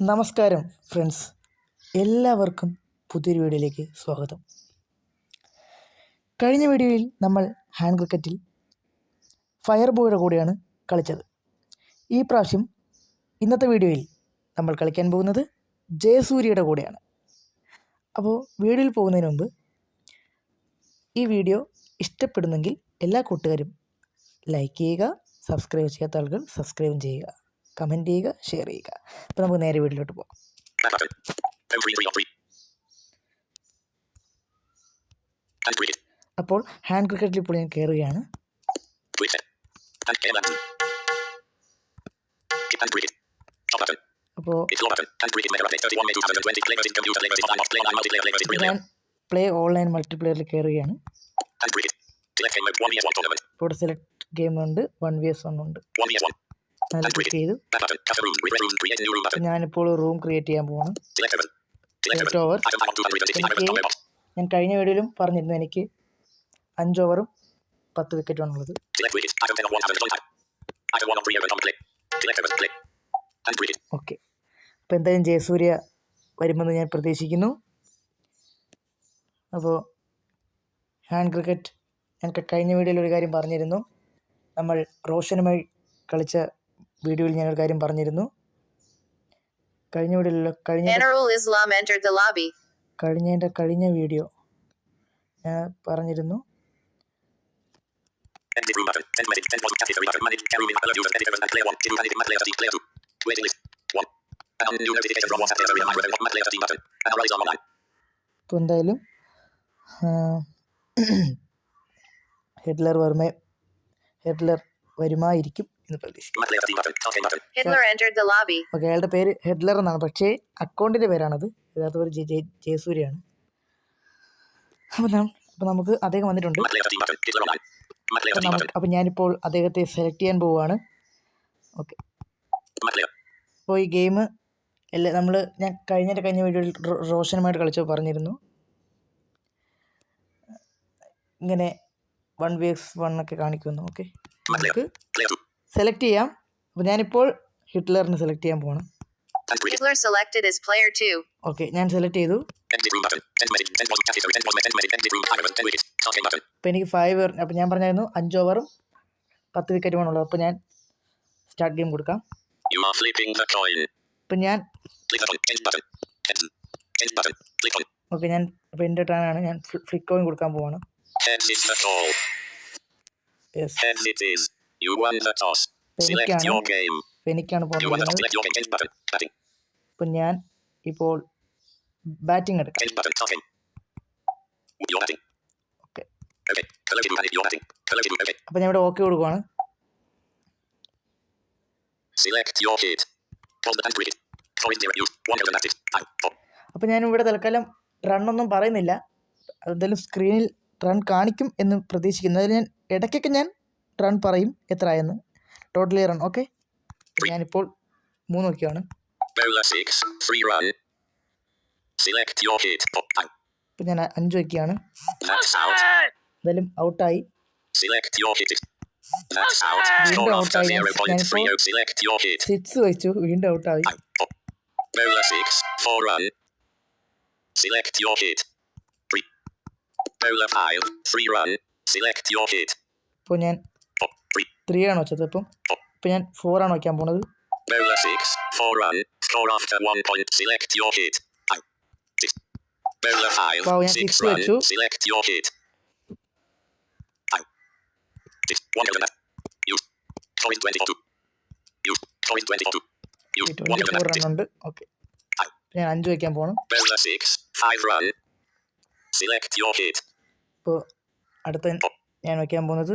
നമസ്കാരം ഫ്രണ്ട്സ്. എല്ലാവർക്കും പുതിയൊരു വീഡിയോയിലേക്ക് സ്വാഗതം. കഴിഞ്ഞ വീഡിയോയിൽ നമ്മൾ ഹാൻഡ് ക്രിക്കറ്റിൽ ഫയർ ബോയുടെ കൂടെയാണ് കളിച്ചത്. ഈ പ്രാവശ്യം ഇന്നത്തെ വീഡിയോയിൽ നമ്മൾ കളിക്കാൻ പോകുന്നത് ജയസൂര്യയുടെ കൂടെയാണ്. അപ്പോൾ വീഡിയോയിൽ പോകുന്നതിന് മുമ്പ് ഈ വീഡിയോ ഇഷ്ടപ്പെടുന്നെങ്കിൽ എല്ലാ കൂട്ടുകാരും ലൈക്ക് ചെയ്യുക സബ്സ്ക്രൈബ് ചെയ്യാത്ത ആളുകൾ സബ്സ്ക്രൈബും ചെയ്യുക. കമന്റ് ചെയ്യുക ഷെയർ ചെയ്യുക അപ്പോൾ നമുക്ക് നേരെ വീട്ടിലോട്ട് പോകാം. അപ്പോൾ ഹാൻഡ് ക്രിക്കറ്റിൽ ഇപ്പോൾ ഞാൻ കയറുകയാണ്. അപ്പോൾ Explore button. Hand cricket mega update 31 May 2020. Play version computer Lego online play online multiplayer Lego ഇപ്പോൾ real ഞാൻ പ്ലേ ഓൺലൈൻ മൾട്ടിപ്ലെയറിൽ കയറുകയാണ് Hand cricket. Select game mode 1 vs 1 tournament. ഇപ്പോൾ ഇവിടെ സെലക്ട് ഗെയിം ഉണ്ട് വൺ വി എസ് ഉണ്ട് 1 vs 1. അതിൽ click ചെയ്തു. ഞാനിപ്പോൾ റൂം ക്രിയേറ്റ് ചെയ്യാൻ പോവാണ്. ഓവർ Item time on 250 എനിക്ക് ഞാൻ കഴിഞ്ഞ വീഡിയോയിലും പറഞ്ഞിരുന്നു എനിക്ക് അഞ്ച് ഓവറും പത്ത് വിക്കറ്റുമാണുള്ളത് Select 10 on 1 1 time. Item 1 on 3 open on play. Select over. Play. Hand cricket. Okay അപ്പോൾ എന്തായാലും ജയസൂര്യ വരുമെന്ന് ഞാൻ പ്രതീക്ഷിക്കുന്നു അപ്പോൾ ഹാൻഡ് ക്രിക്കറ്റ് ഞാൻ കഴിഞ്ഞ വീഡിയോയിൽ ഒരു കാര്യം പറഞ്ഞിരുന്നു നമ്മൾ റോഷനുമായി കളിച്ച വീഡിയോയിൽ ഞാൻ ഒരു കാര്യം പറഞ്ഞിരുന്നു. കഴിഞ്ഞ കഴിഞ്ഞ കഴിഞ്ഞ വീഡിയോ ഞാൻ പറഞ്ഞിരുന്നു. എന്തായാലും ഹെഡ്ലർ വർമ്മ ഹെഡ്ലർ വരുമായിരിക്കും. എന്ന് പ്രതീക്ഷിക്കും Mat player team button. Task game button. Hitler entered the lobby. Okay അയാളുടെ പേര് ഹെഡ്ലർ എന്നാണ്. പക്ഷേ അക്കൗണ്ടിന്റെ പേരാണത്. യഥാർത്ഥ പേര് ജയസൂര്യാണ് അപ്പൊ നമുക്ക് അദ്ദേഹം വന്നിട്ടുണ്ട്. അപ്പൊ ഞാനിപ്പോൾ അദ്ദേഹത്തെ സെലക്ട് ചെയ്യാൻ പോവുകയാണ്. ഓക്കെ. അപ്പോൾ ഈ ഗെയിം എല്ലാ നമ്മൾ ഞാൻ കഴിഞ്ഞ കഴിഞ്ഞ വീഡിയോയിൽ റോഷനുമായിട്ട് കളിച്ചോ പറഞ്ഞിരുന്നു. ഇങ്ങനെ വൺ വി എക്സ് വൺ ഒക്കെ കാണിക്കുന്നു ഓക്കെ? നമുക്ക് Player 2. സെലക്ട് ചെയ്യാം. അപ്പോൾ ഞാനിപ്പോൾ ഹിറ്റ്ലറിനെ സെലക്ട് ചെയ്യാൻ പോകണം ഞാൻ സെലക്ട് ഞാൻ പറഞ്ഞായിരുന്നു അഞ്ച് ഓവറും പത്ത് വിക്കറ്റുമാണ് ഉള്ളത് അപ്പൊ ഞാൻ സ്റ്റാർട്ട് ഗെയിം കൊടുക്കാം. ഞാൻ എന്റെ ടേണാണ് ഞാൻ ഫ്ലിക്കോയിൻ കൊടുക്കാൻ പോവാണ്. You won the toss. Select game. പെനിക്കാണ് അപ്പൊ ഞാൻ ഇപ്പോൾ ബാറ്റിംഗ് എടുക്കാം. ഓക്കെ. കൊടുക്കുവാണ്. അപ്പൊ ഞാൻ ഇവിടെ തൽക്കാലം ഒന്നും പറയുന്നില്ല. എന്തായാലും സ്ക്രീനിൽ റൺ കാണിക്കും എന്ന് പ്രതീക്ഷിക്കുന്നു. അതിൽ ഞാൻ ഇടയ്ക്കൊക്കെ ഞാൻ റൺ പറയും എത്രയെന്ന്. ടോട്ടലി റൺ ഓക്കെ ഞാനിപ്പോൾ മൂന്ന് നോക്കിയാണ് ഇപ്പം അഞ്ച് വയ്ക്കുകയാണ് എന്തായാലും ഔട്ടായി. വെച്ചു. വീണ്ടും ഔട്ടായി. ഇപ്പോൾ ഞാൻ ത്രീ ആണ് വെച്ചത് അപ്പം ഇപ്പോൾ ഞാൻ ഫോർ ആണ് വയ്ക്കാൻ പോണത്. വെച്ചു. ഫോർ റൺ ഉണ്ട് ഓക്കെ ഞാൻ അഞ്ച് വയ്ക്കാൻ പോകണം. ഇപ്പോൾ അടുത്ത ഞാൻ വയ്ക്കാൻ പോകുന്നത്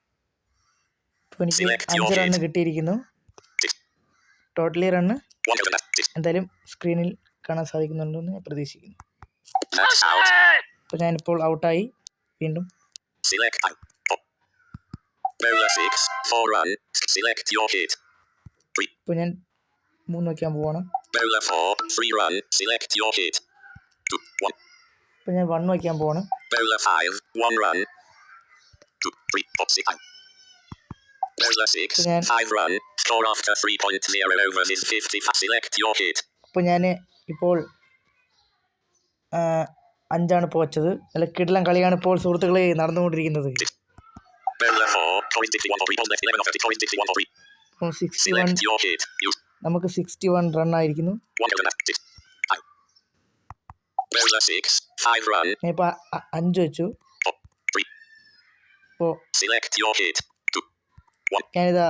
അഞ്ച് റണ്ണ് കിട്ടിയിരിക്കുന്നു. ടോട്ടലി റണ്ണ് എന്തായാലും സ്ക്രീനിൽ കാണാൻ സാധിക്കുന്നുണ്ടെന്ന് ഞാൻ പ്രതീക്ഷിക്കുന്നു. അപ്പൊ ഞാനിപ്പോൾ ഔട്ടായി വീണ്ടും. ഇപ്പൊ ഞാൻ മൂന്ന് നോക്കിയാൻ പോവാണ്. ഇപ്പൊ ഞാൻ വൺ വയ്ക്കാൻ പോവാണ്. Bowler five. One run. Two. Three. Four. Six. Time. Bowler six. Then- Five run. Score after 3.0 overs is 50. Select your hit. അപ്പോൾ ഞാൻ ഇപ്പോൾ അഞ്ചാണ് ഇപ്പോൾ വച്ചത് അല്ല കിടിലം കളിയാണ് ഇപ്പോൾ സുഹൃത്തുക്കളെ നടന്നുകൊണ്ടിരിക്കുന്നത് Bowler four. Coin 61 for three. Balls left 11 of 30. Coin 61 for three. ഇപ്പോൾ sixty one Select your hit. Use. നമുക്ക് സിക്സ്റ്റി വൺ റൺ ആയിരിക്കുന്നു. ഞാൻ ഇപ്പോൾ അഞ്ച് വെച്ചു. ഇപ്പോൾ Select your hit. Two. ഞാനിതാ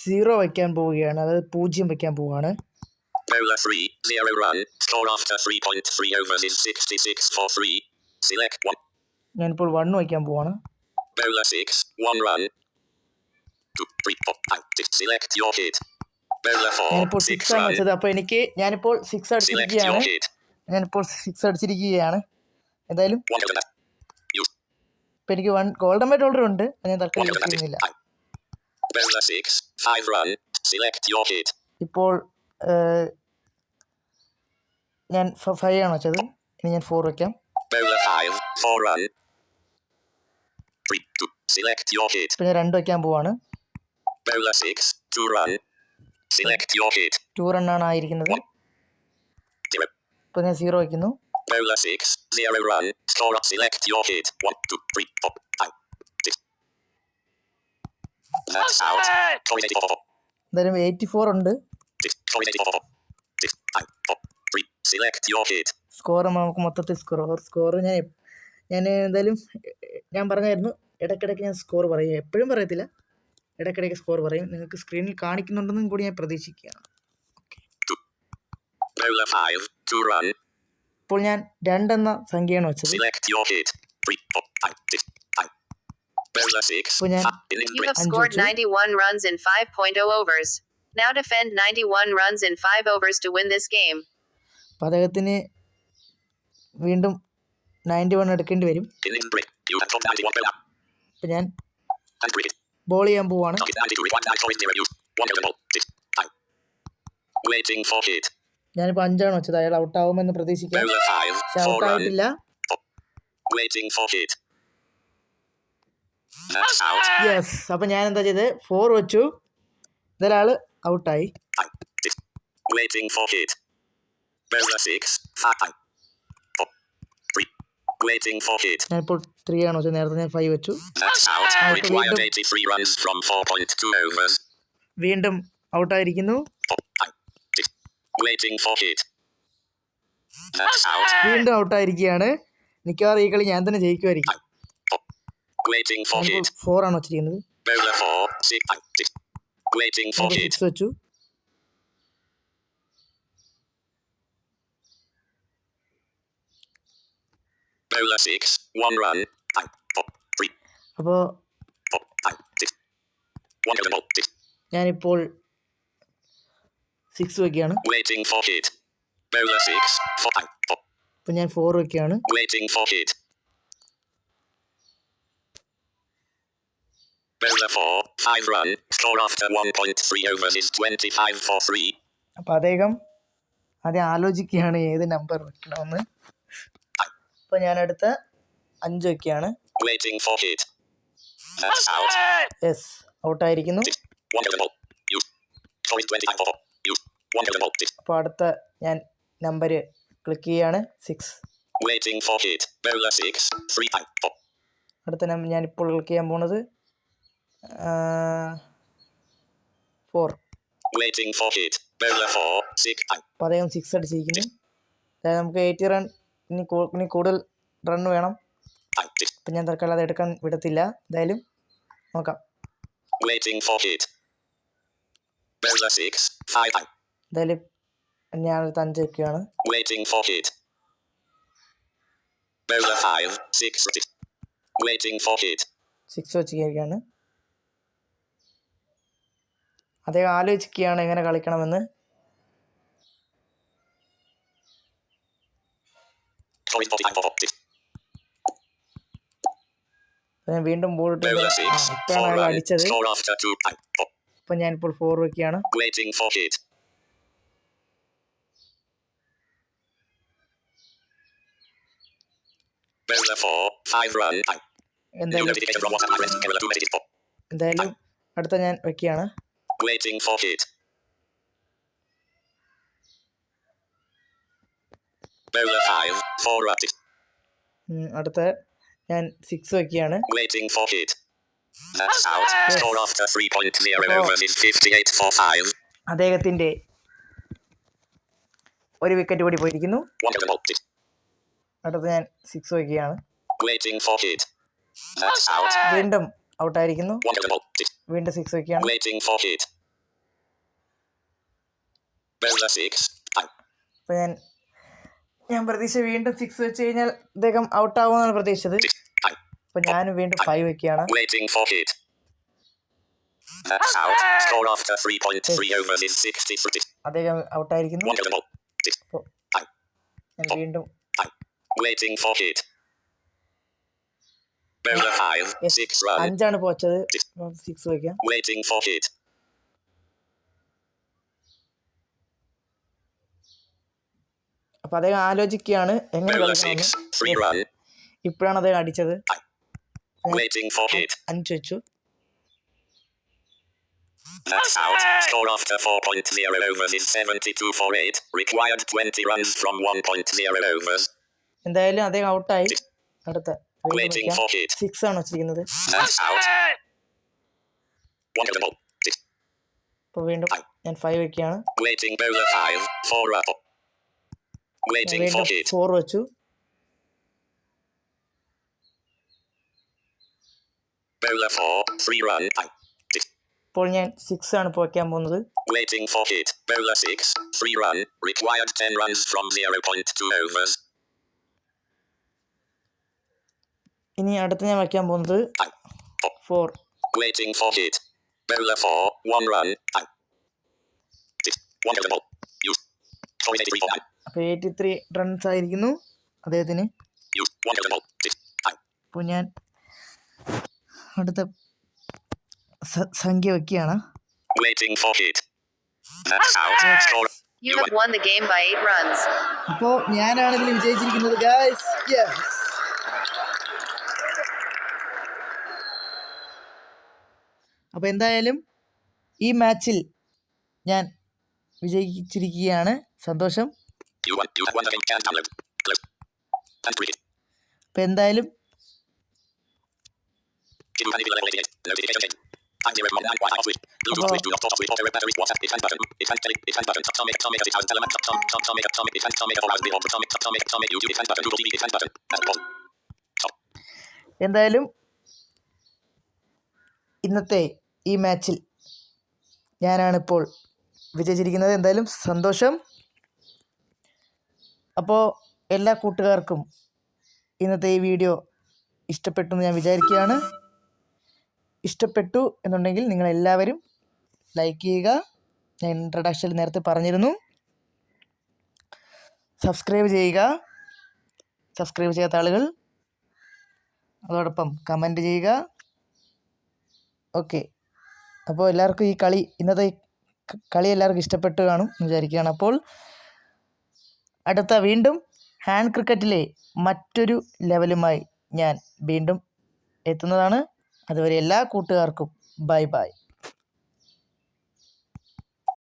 സീറോ വയ്ക്കാൻ പോവുകയാണ് അതായത് പൂജ്യം വയ്ക്കാൻ പോവുകയാണ് Bowler 3, 0 run. Score after 3.3 overs is 66 for 3. Select 1. ഞാനിപ്പോൾ വൺ വയ്ക്കാൻ പോവാണ് Bowler 6, 1 run. 2, 3, 4, 5, 6. Select your hit. Bowler 4, ഞാനിപ്പോൾ 6 സിക്സ് ആണ് run. വെച്ചത് അപ്പോൾ എനിക്ക് ഞാനിപ്പോൾ സിക്സ് Select അടിച്ചിരിക്കുകയാണ് hit. ഞാനിപ്പോൾ സിക്സ് അടിച്ചിരിക്കുകയാണ് എന്തായാലും 1 over. Use. ഇപ്പം എനിക്ക് വൺ ഗോൾഡൻ ബൈറ്റ് ഓൾഡർ ഉണ്ട് അത് ഞാൻ 1 തൽക്കാലം over യൂസ് ചെയ്യുന്നില്ല Time. ഇപ്പോൾ ഞാൻ ഫൈവ് ആണ് വെച്ചത് ഇനി ഞാൻ ഫോർ വെക്കാം Bowler 5, 4 run. Select your hit. ഇപ്പം ഞാൻ രണ്ട് വയ്ക്കാൻ പോവാണ് Bowler 6, 2 run. Select your hit. Two റണ്ണാണ് ആയിരിക്കുന്നത് ഇപ്പൊ ഞാൻ സീറോ വയ്ക്കുന്നു Bowler 6, 0 run. Score. Select your hit. 1, 2, 3, 4, 5, 6. That's out. Coin 84 for എന്തായാലും എയ്റ്റി ഫോർ ഉണ്ട് 6. Coin 84 for 6. 5, 4, 3. Select your hit. Score നമുക്ക് മൊത്തത്തിൽ സ്കോർ സ്കോർ ഞാൻ ഞാൻ എന്തായാലും ഞാൻ പറഞ്ഞായിരുന്നു ഇടയ്ക്കിടയ്ക്ക് ഞാൻ സ്കോർ പറയും എപ്പോഴും പറയത്തില്ല ഇടയ്ക്കിടയ്ക്ക് സ്കോർ പറയും നിങ്ങൾക്ക് സ്ക്രീനിൽ കാണിക്കുന്നുണ്ടെന്നും കൂടി ഞാൻ പ്രതീക്ഷിക്കുകയാണ് Bowler 5, 2 run. ഇപ്പോൾ ഞാൻ രണ്ടെന്ന സംഖ്യയാണ് വെച്ചത് Select your hit. 3, 4, 5, 6. 5. Bowler 6. Well, yeah. 5. Innings You have scored 91 runs in 5.0 overs. Now defend 91 runs in 5 overs to win this game. അപ്പോൾ അദ്ദേഹത്തിന് വീണ്ടും നയന്റി വൺ എടുക്കേണ്ടി വരും Innings break. You have dropped 91 bowler. അപ്പോൾ ഞാൻ. ബോൾ ചെയ്യാൻ പോവാണ് Target 92. Required 9 coins 0. Use. 1 over ball. 6. Time. Waiting for hit. ഞാനിപ്പോൾ അഞ്ചാണ് വെച്ചത് അയാൾ ഔട്ടാവുമെന്ന് പ്രതീക്ഷിക്കാം പക്ഷെ ഔട്ടായിട്ടില്ല Waiting for hit. That's out. Yes അപ്പൊ ഞാൻ എന്താ ചെയ്ത്? ഫോർ വെച്ചു. ഇതൊരാൾ ഔട്ടായി. Waiting for hit ഞാൻ ഇപ്പോൾ 3 ആണ്? വെച്ചത് നേരത്തെ ഞാൻ 5 വെച്ചു. വീണ്ടും ഔട്ട് ആയിരിക്കുന്നു waiting for hit വീണ്ടും ഔട്ട് ആയിരിക്കുകയാണ് നിക്കാറ് ഈ കളി ഞാൻ തന്നെ ജയിക്കുമായിരിക്കും. ഫോർ ആണ് വെച്ചിരിക്കുന്നത് 4. 6 time. 6. For ഞാനിപ്പോൾ സിക്സ് വെച്ചു 6. 1 run. 3. അപ്പോൾ 4. Time. 6. 1 over 6. ഞാനിപ്പോൾ സിക്സ് വയ്ക്കുകയാണ് for hit. 6. 4 time. 4. അപ്പോൾ ഞാൻ ഫോർ വയ്ക്കുകയാണ് Waiting for hit. Bowler 4. 5 run. Score after 1.3 overs is 25 for 3. അപ്പോൾ അദ്ദേഹം ആദ്യം ആലോചിക്കുകയാണ് ഏത് നമ്പർ വെക്കണമെന്ന് അപ്പൊ ഞാൻ അടുത്ത അഞ്ച് വയ്ക്കുകയാണ് Waiting for hit. That's out. Yes ഔട്ടായിരിക്കുന്നു 6. 1 over ball. Use. Score is 25 for 4. Use. 1 over ball. 6. അപ്പോൾ അടുത്ത ഞാൻ നമ്പർ ക്ലിക്ക് ചെയ്യാണ് six Waiting for hit. Bowler 6. 3 time. 4. അടുത്ത ഞാൻ ഇപ്പോൾ ക്ലിക്ക് ചെയ്യാൻ പോണത് four Waiting for hit. Bowler 4. 6 time. അപ്പോൾ അദ്ദേഹം സിക്സ് അടിച്ചിരിക്കുന്നു അതായത് നമുക്ക് എയ്റ്റി റൺ ഇനി ഇനി കൂടുതൽ റൺ വേണം Time. 6. അപ്പം ഞാൻ തൽക്കാലം അത് എടുക്കാൻ വിടത്തില്ല എന്തായാലും നോക്കാം Waiting for hit. Bowler 6. 5 time. എന്തായാലും ഞാൻ അടുത്ത അഞ്ച് വെക്കുകയാണ് Waiting for hit. Bowler 5. 6. 6. Waiting for hit. Six വെച്ച് കയറിയാണ് അദ്ദേഹം ആലോചിക്കുകയാണ് എങ്ങനെ കളിക്കണമെന്ന്. വീണ്ടും ബോൾ അടിച്ചത്. ഇപ്പൊ ഞാനിപ്പോൾ ഫോർ വയ്ക്കുകയാണ് എന്തായാലും അടുത്ത ഞാൻ വെക്കുകയാണ്. Waiting for hit. Bowler 5, 4 at it. അടുത്ത ഞാൻ സിക്സ് വയ്ക്കുകയാണ് വെയിറ്റിംഗ് ഫോർ ഹിറ്റ് അദ്ദേഹത്തിന്റെ ഒരു വിക്കറ്റ് കൂടി പോയിരിക്കുന്നു. അടുത്ത ഞാൻ സിക്സ് വയ്ക്കുകയാണ് വെയിറ്റിംഗ് ഫോർ ഹിറ്റ് വീണ്ടും ഔട്ട് ആയിരിക്കുന്നു. വീണ്ടും സിക്സ് വെക്കുകയാണ് ഞാൻ ഞാൻ പ്രതീക്ഷ വീണ്ടും സിക്സ് വെച്ച് കഴിഞ്ഞാൽ അദ്ദേഹം ഔട്ട് ആവുമെന്നാണ് പ്രതീക്ഷിച്ചത്. അപ്പൊ ഞാൻ വീണ്ടും ഫൈവ് വെക്കുകയാണ് അദ്ദേഹം ഔട്ടായിരിക്കുന്നു വീണ്ടും അഞ്ചാണ് പോച്ചത്. സിക്സ് വയ്ക്കാം അപ്പൊ അദ്ദേഹം ആലോചിക്കുകയാണ് എങ്ങനെ ഇപ്പോഴാണ് അദ്ദേഹം അടിച്ചത്. അഞ്ച് വെച്ചു. Out. Score after 4.0 overs is 72 for 8. Required 20 runs from 1.0 overs. എന്തായാലും അദ്ദേഹം ഔട്ടായി അടുത്ത. സിക്സ് ആണ് വെച്ചിരിക്കുന്നത് That's out. One to the ball. 6. അപ്പോൾ വീണ്ടും ഞാൻ ഫൈവ് വെക്കുകയാണ് Waiting bowler 5. 4 up. ഞാൻ Waiting for വീണ്ടും hit. ഫോർ വെച്ചു Bowler 4. 3 run. Time. 6. ഇപ്പോൾ ഞാൻ സിക്സ് ആണ് ഇപ്പോൾ വയ്ക്കാൻ പോകുന്നത് Waiting for hit. Bowler 6. Free run. Required 10 runs from 0.2 overs. ഇനി അടുത്ത് ഞാൻ വയ്ക്കാൻ പോകുന്നത് four. Waiting for hit. Bella for one run. Tank this one the ball you so it is for അപ്പോൾ എയ്റ്റി ത്രീ റൺസ് ആയിരിക്കുന്നു അദ്ദേഹത്തിന് അപ്പോൾ ഞാൻ അടുത്ത സംഖ്യ വെക്കുകയാണ് അപ്പോൾ ഞാനാണ് ഇതിൽ വിജയിച്ചിരിക്കുന്നത് ഗായ്സ് യെസ് അപ്പോൾ എന്തായാലും ഈ മാച്ചിൽ ഞാൻ വിജയിച്ചിരിക്കുകയാണ്. സന്തോഷം. അപ്പൊ എന്തായാലും ഇന്നത്തെ ഈ മാച്ചിൽ ഞാനാണിപ്പോൾ വിജയിച്ചിരിക്കുന്നത്. എന്തായാലും സന്തോഷം. അപ്പോൾ എല്ലാ കൂട്ടുകാർക്കും ഇന്നത്തെ ഈ വീഡിയോ ഇഷ്ടപ്പെട്ടു എന്ന് ഞാൻ വിചാരിക്കുകയാണ്. ഇഷ്ടപ്പെട്ടു എന്നുണ്ടെങ്കിൽ നിങ്ങളെല്ലാവരും ലൈക്ക് ചെയ്യുക. ഞാൻ ഇൻട്രഡക്ഷനിൽ നേരത്തെ പറഞ്ഞിരുന്നു. സബ്സ്ക്രൈബ് ചെയ്യുക. സബ്സ്ക്രൈബ് ചെയ്യാത്ത ആളുകൾ അതോടൊപ്പം കമന്റ് ചെയ്യുക. ഓക്കെ അപ്പോൾ എല്ലാവർക്കും ഈ കളി ഇന്നത്തെ കളി എല്ലാവർക്കും ഇഷ്ടപ്പെട്ടു കാണും എന്ന് വിചാരിക്കുകയാണ്. അപ്പോൾ അടുത്ത വീണ്ടും ഹാൻഡ് ക്രിക്കറ്റിലെ മറ്റൊരു ലെവലുമായി ഞാൻ വീണ്ടും എത്തുന്നതാണ്. അതുവരെ എല്ലാ കൂട്ടുകാർക്കും ബൈ ബൈ.